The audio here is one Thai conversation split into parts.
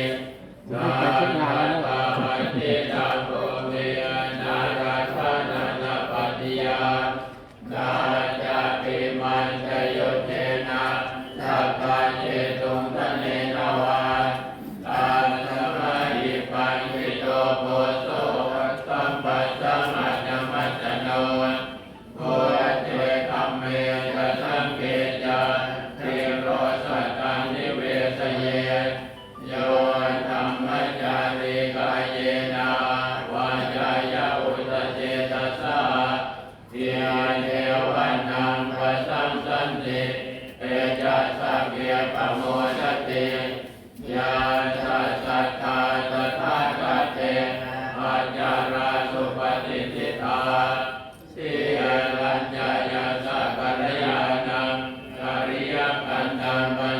Amen. Amen. ตังปัส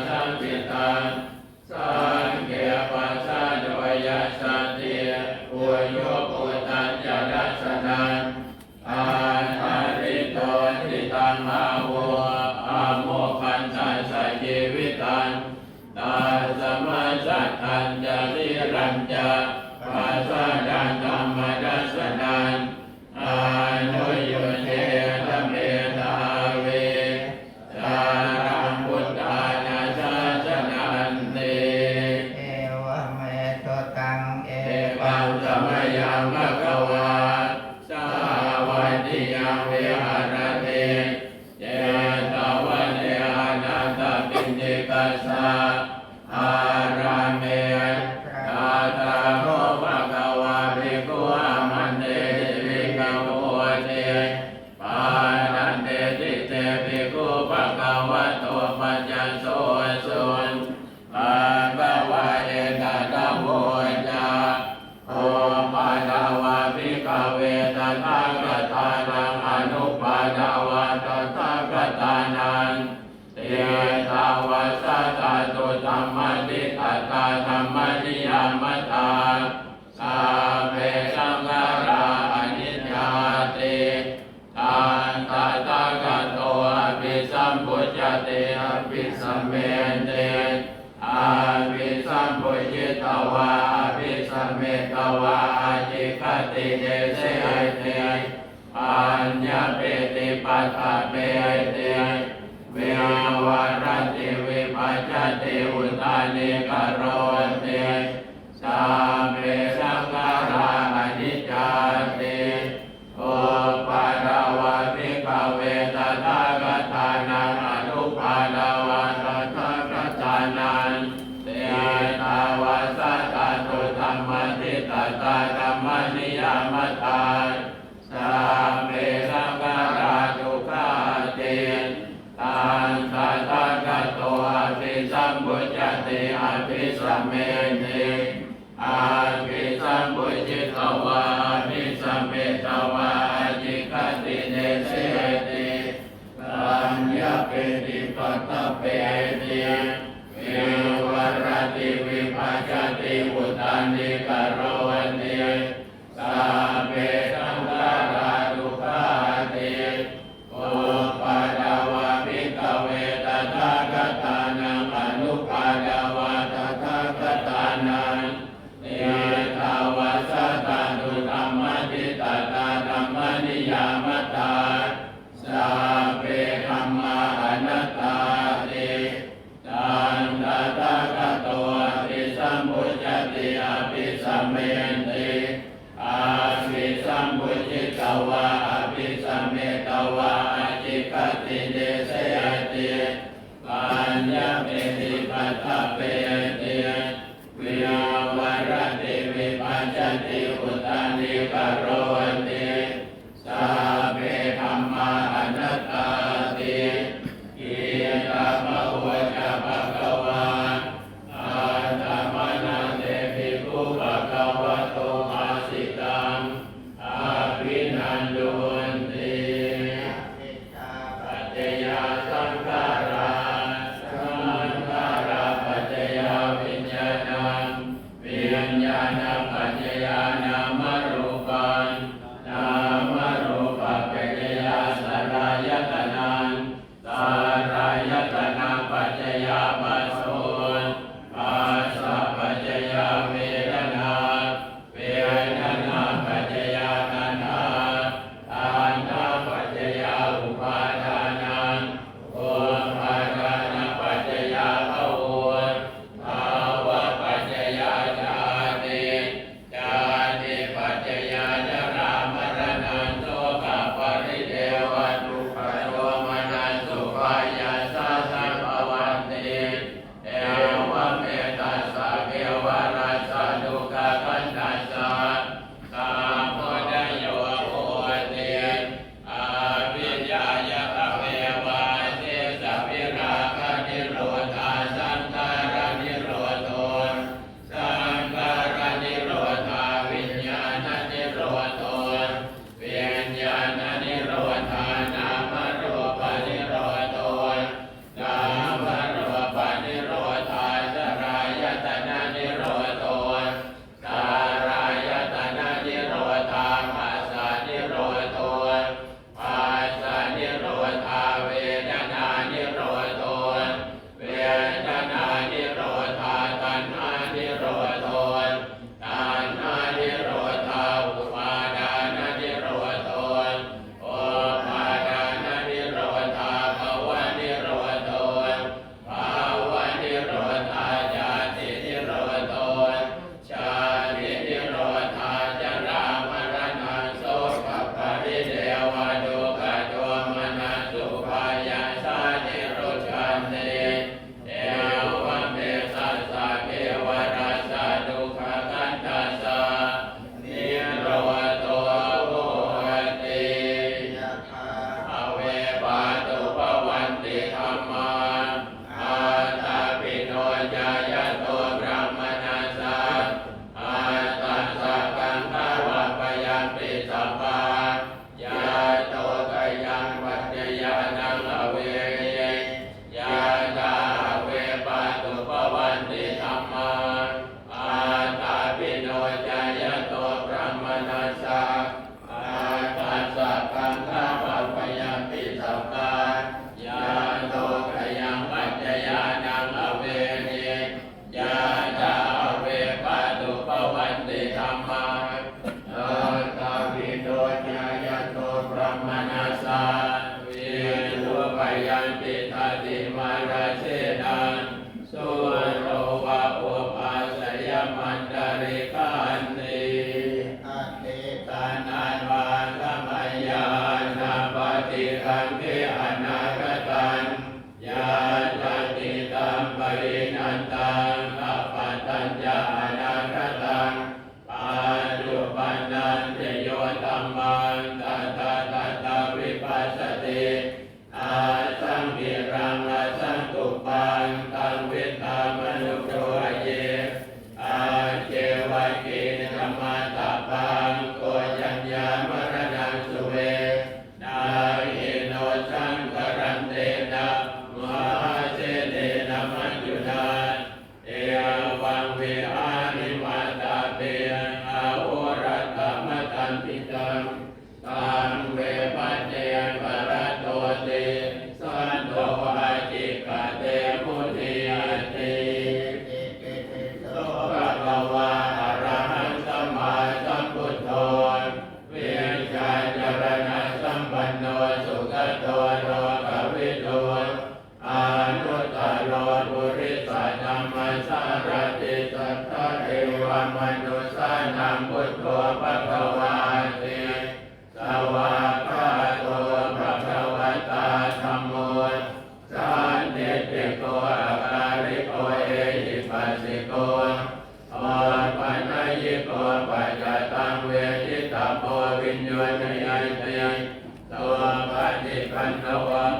ภะค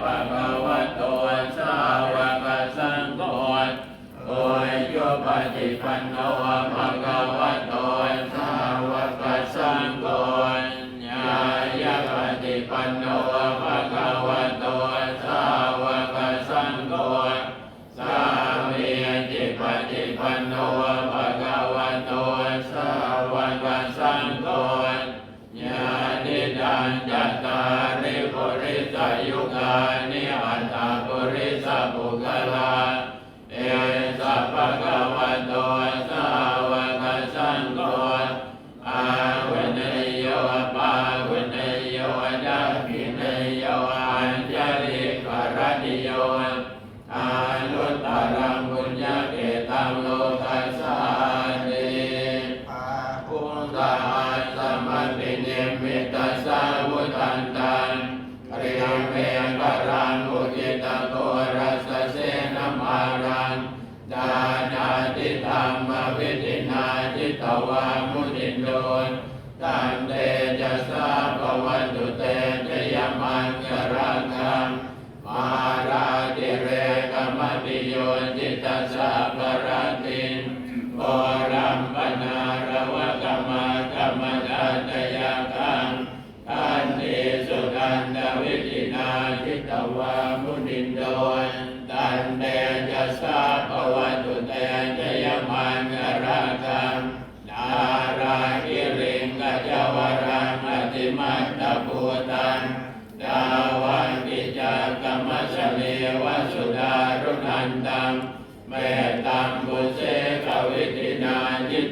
ภู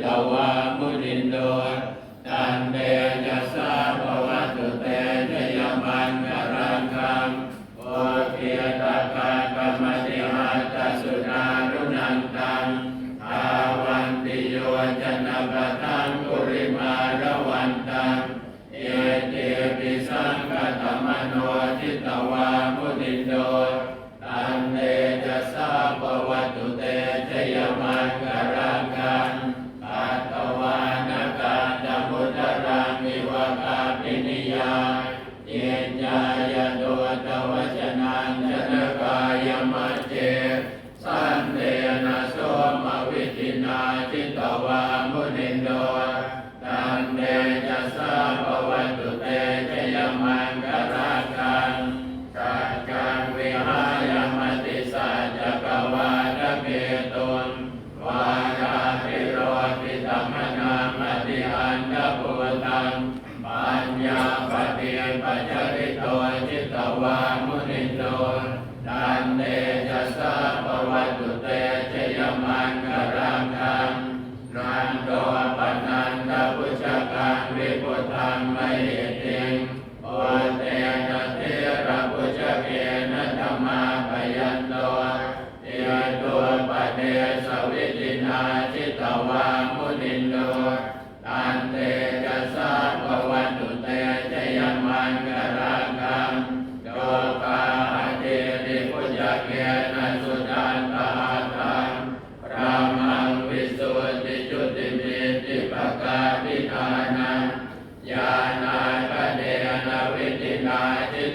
ตวา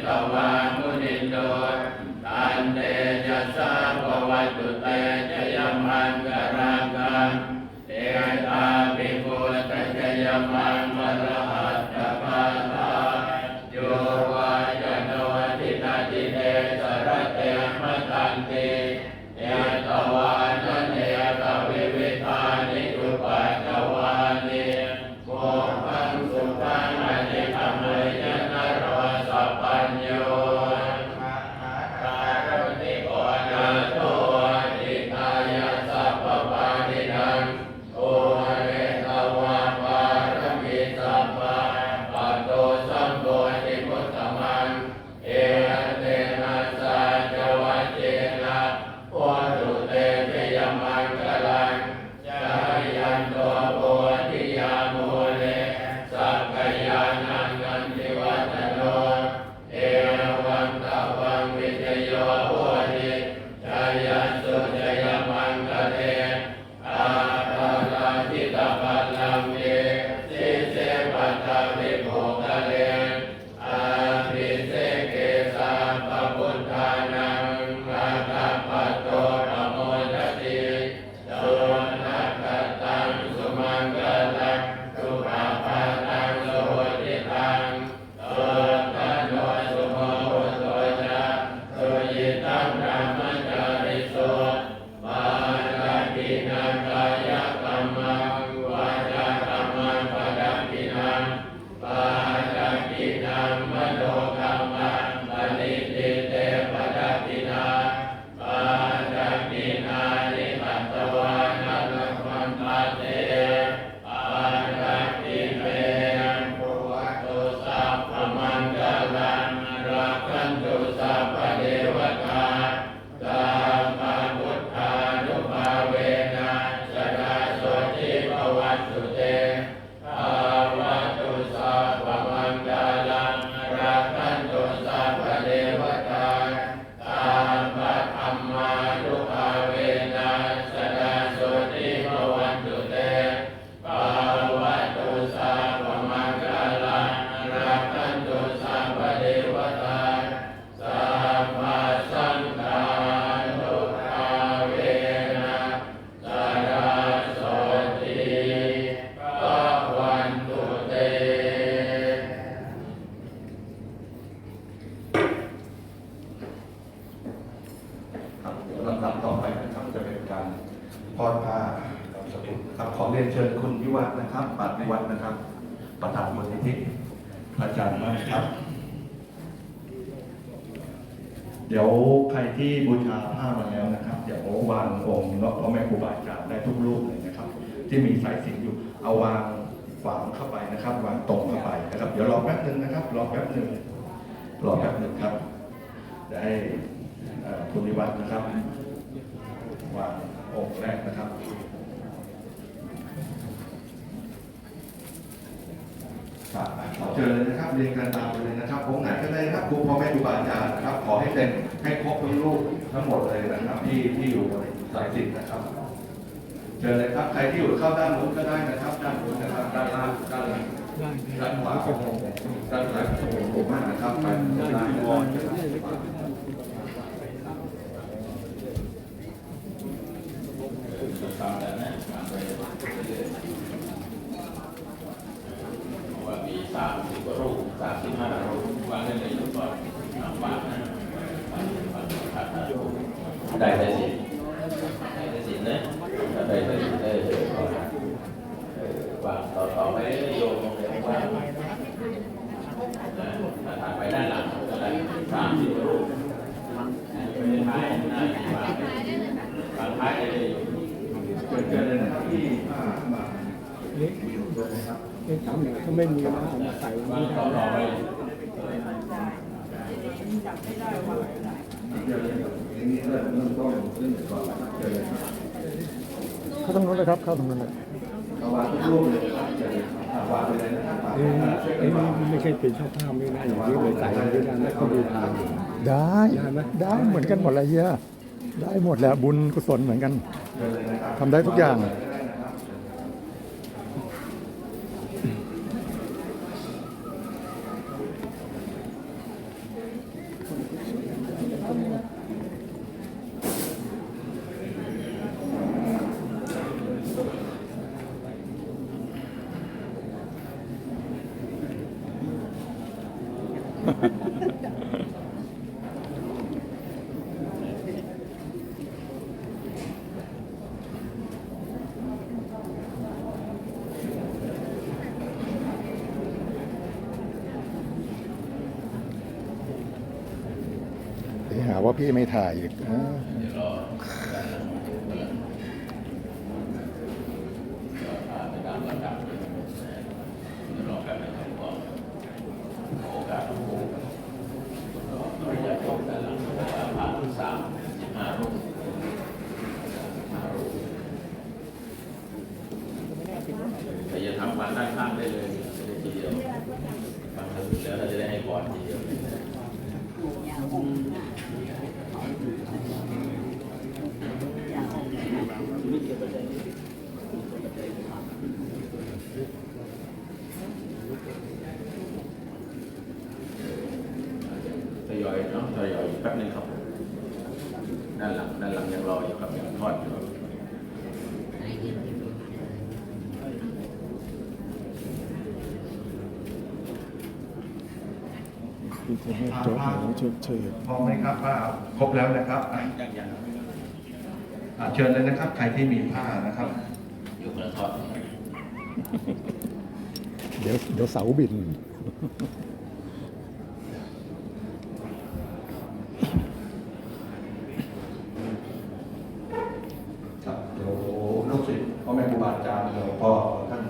ตวามุนิโตตันเตยัสสะภวัตุเตจยมังการังกังเตตาภิโพตจยมัง พรพาครับขอเรียนเชิญคุณวิวัฒน์นะครับปัตติวัฒน์นะครับ ประธานมูลนิธิอาจารย์มากครับ เดี๋ยวใครที่บูชาผ้ามาแล้วนะครับ เดี๋ยววางองค์นกพ่อแม่ครูบาอาจารย์ได้ทุกรูปเลยนะครับ ที่มีสายสินอยู่เอาวางขวางเข้าไปนะครับ วางตรงเข้าไปนะครับ เดี๋ยวรอแป๊บนึงนะครับ รอแป๊บนึงรอแป๊บนึงครับจะให้คุณวิวัฒน์นะครับวาง องค์แรกนะครับครับขอเชิญเลยนะครับเรียนกันตามไปเลยนะครับองค์ไหนก็ได้ครับครูพ่อแม่ครูบาอาจารย์นะครับขอให้เป็นให้ครบทุกรูปทั้งหมดเลยนะครับ ที่ที่อยู่ในสายสิญจนนะครับเชิญเลยครับใครที่อยู่เข้าด้านนู้นก็ได้นะครับด้านนู้นนะครับด้านล่างด้านหลังด้านขวาของผมด้านซ้ายของผมผมมากนะครับไปด้านล่างด้านขวา ตามแต่นะตามไปเรื่อยๆว่ามีสามสิบกว่ารูปสามสิบห้ารูปวางได้เลยทุกคนวางวางนะวางวางวางรูปได้ได้สิได้ได้สินะถ้าได้ได้สิได้เลยก็เออวางต่อต่อไปเรื่อยๆโยงลงเลยวางนะถ้าถัดไปด้านหลังก็ได้สามสิบกว่ารูปไปท้ายหน้าที่วางวางท้ายได้เลย เชิญเชิญเลยนะครับที่มามา นี่นี่ทำเนี่ยถ้าไม่มีนะเอามาใส่ไว้ วาง ไม่ ต่อ ได้ ต่อไป เชิญเลยครับอย่างนี้เริ่มเริ่มต้นเรื่องก่อนนะครับเชิญเลยครับ เข้าตรงนู้นเลยครับ เข้าตรงนั้นเลยเอาวางทุกรูปเลยครับเชิญเลยครับอ่าวางไปเลยนะครับวางเอ้ยช่วยกัเอ้นยวางไม่ใช่เป็นเจ้าภาพไม่ได้อย่างนี้เลยใส่ไว้ด้วยกันแล้วเขาดูทาง ได้ได้ไหมได้เหมือนกันหมดเลยเฮียได้หมดแหละบุญกุศลเหมือนกันเชิญเลยนะครับทำได้ทุกอย่าง วเลยได้นะครับ เดี๋ยวหาว่า พี่ไม่ถ่ายอีกอ่า เดี๋ยวรอการลงมือกันก็พาไปตามลำดับเลยนะเดี๋ยวรอแป๊บนึงครับก่อนขอโอกาสของผมก็ขออนุญาตชมด้านหลังว่าผ่านที่สามสิบห้ารูปห้ารูปแต่อย่าทำฟันด้านข้างได้เลยจะได้ทีเดียวฟันทะลุแล้วเราจะได้ให้ก่อนทีเดียว ทยอย เนาะทยอยอีกแป๊บนึงครับด้านหลังด้านหลังยังรออยู่ครับยังทอดอยู่อินเทอร์เน็ตโจ๊กหนูเชิญเชิญพร้อมไหมครับผ้าครบแล้วนะครับอะยังยังเชิญเลยนะครับ ใครที่มีผ้านะครับอยู่กระทอดเดี๋ยวเดี๋ยวเสาบิน ครับเดี๋ยวลูกศิษย์พ่อแม่ครูบาอาจารย์เดี๋ยวพอท่าน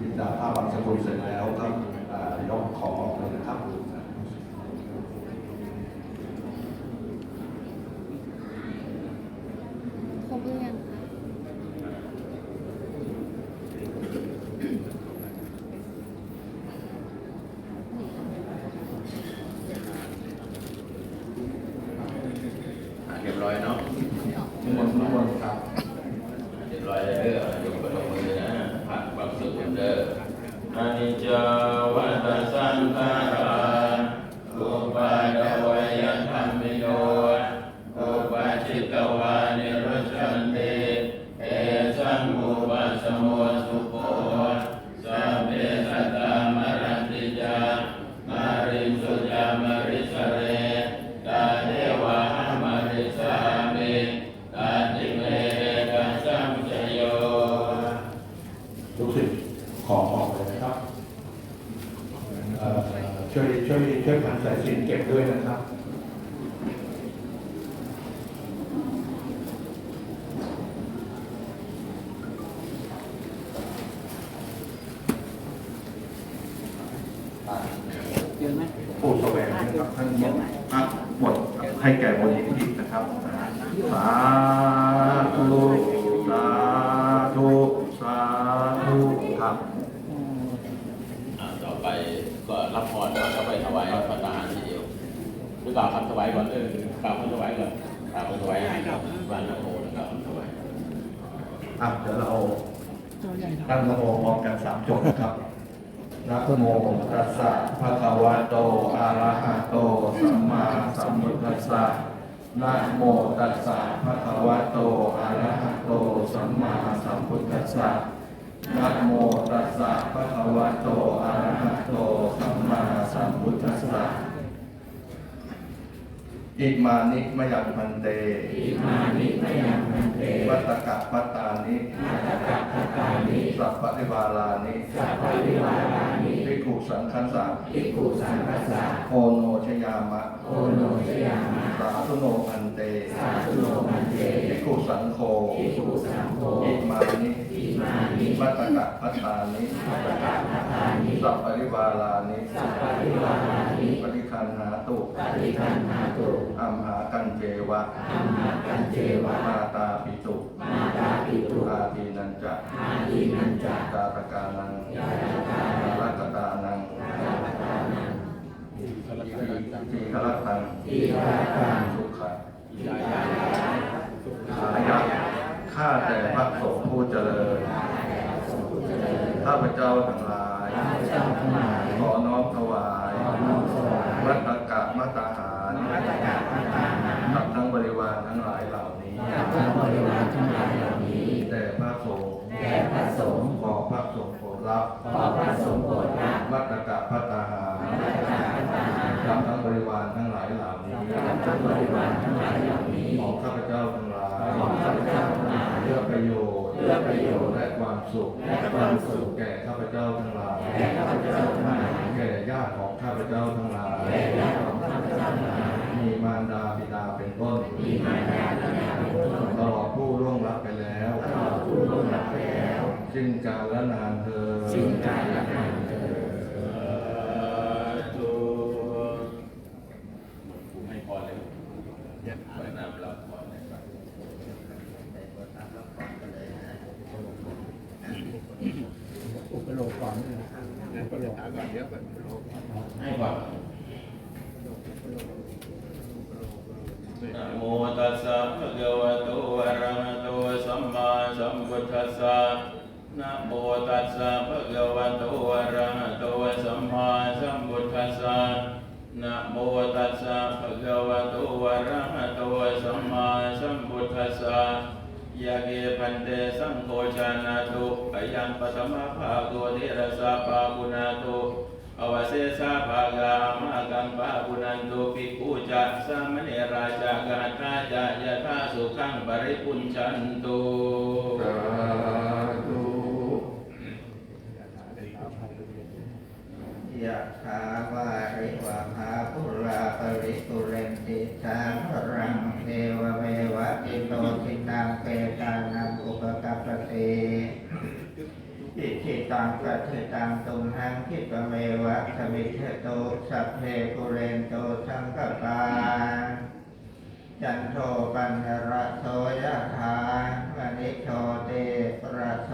บิดาผ้าบางสกุลเสร็จแล้วก็อ่ายกของออกเลยนะครับ ครบหรือยังคะ อะเรียบร้อยเนาะ นิมนต์นิมนต์ครับ เรียบร้อยเลยเด้อยกกระดกมือนะผัดความสุขเด้ออานิจจาวัฏ สั ใส่สินเก็บด้วยนะครับผู้แสวนะครับหมดหมดให้แก่บริษัทนะครับสาธุสาธุสาธุครับ ต่อไปก็รับพรแล้วก็ไปถวายพระทหารทีเดียวหรือกล่าวคำถวายก่อนเออกล่าวคำถวายก่อนกล่าวคำถวายให้กับวันนโมแล้วกล่าวคำถวายอะเดี๋ยวเราตั้งนโมพร้อมกันสามจบนะครับนะโมตัสสะภะคะวะโต อะระหะโต สัมมาสัมพุทธัสสะนะโมตัสสะภะคะวะโต อะระหะโต สัมมาสัมพุทธัสสะ นะโมตัสสะภะคะวะโตอะระหะโตสัมมาสัมพุทธัสสะอิมานิมยังพันเตอิมานิมยังพันเตวัตตกะปัตตานิวัตตกะปัตตานิสัพพะริวาลานิสัพพะริวาลานิภิกขุสังฆัสสะภิกขุสังฆัสสะโคโนชยามะโคโนชยามะสาธุโนพันเตสาธุโนพันเตภิกขุสังโฆภิกขุสังโฆอิมานิอิ มานิวัตตกะปัตตานิวัตตกะปัตตานิสัพพะริวาลานิสัพพะริวาลานิปริคันหาตุปริคันหาตุอัมหากันเจวะอัมหากันเจวะมาตาปิตุมาตาปิตุอาทีนันจะอาทีนันจะกาตกานังกาตกานังรัตตานังรัตตานังทีฆรัตตังทีฆรัตตังสุขะขายะข้าแต่พระสงฆ์ผู้เจริญ ข้าพเจ้าทั้งหลายขอน้อมถวายวัตกะมัตตาหารกับทั้งบริวารทั้งหลายเหล่านี้แต่พระสงฆ์ขอพระสงฆ์โปรดรับวัตกะพัตตาหารกับทั้งบริวารทั้งหลายเหล่านี้ของข้าพเจ้าทั้งหลายเพื่อประ โยชน์และความสุขแก่ข้าพเจ้าทั้งหลายแก่ญาติของข้าพเจ้าทั้งหลายมีมารดาบิดาเป็นต้นตลอดผู้ร่วงรับไปแล้วซึ่งการละนานเธอซึ่งการละนานเธอ ให้พรเลยเปิดน้ำรับพรเลยครับ อุปโลกก่อนนะอุปโลกก่อนเดี๋ยวก่อน ให้พรนะโมตัสสะภะคะวะโตอะระหะโตสัมมาสัมพุทธัสสะนะโมตัสสะภะคะวะโตอะระหะโตสัมมาสัมพุทธัสสะนะโมตั สสะภะคะวะโตอะระหะโตสัมมาสัมพุทธัสสะยะเกพันเตสังโฆชานาตุอายังปฐมภาโกเทระสาปาปุนาตุอวเสสาภากามากัมปาปุนันตุปิกุจัสสามเนราจากาทาจายะทาสุขังปริปุญชันตุสาธุยะถาวาริวะภาปุ ราปริปุเรนติสาพรังเทวเมวะอิโตทินังเปตานังอุปกัปปติอิทิตังกัจจตังตุมหังคิปเมวะสมิทธโตสัพเพปุเรนโตสังกปาจันโทปันระโสยะถามณิโชติระโส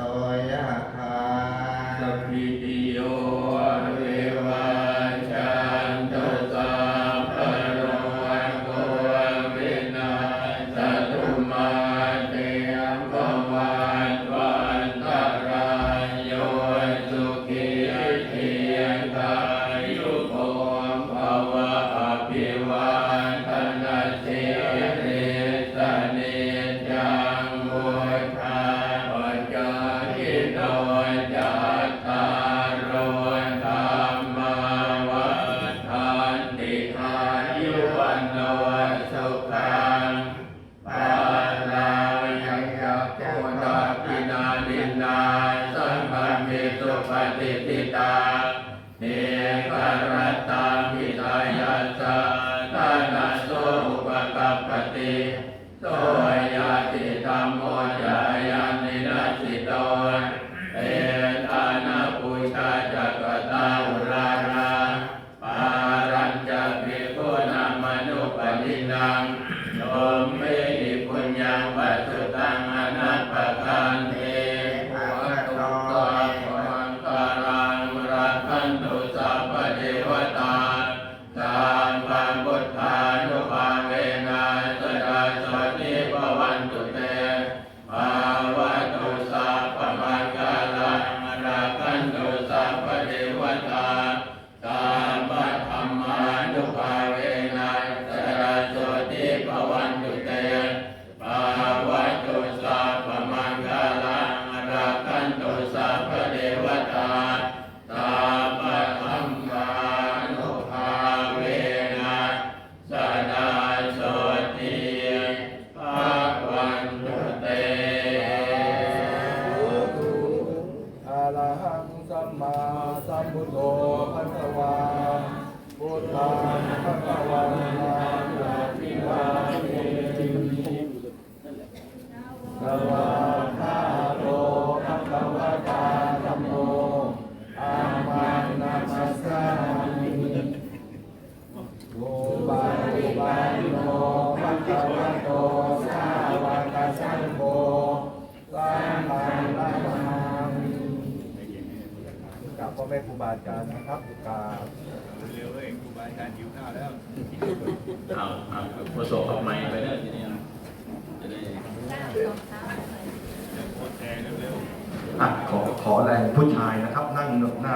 ขอขอแรงผู้ชายนะครับ นั่งหน้า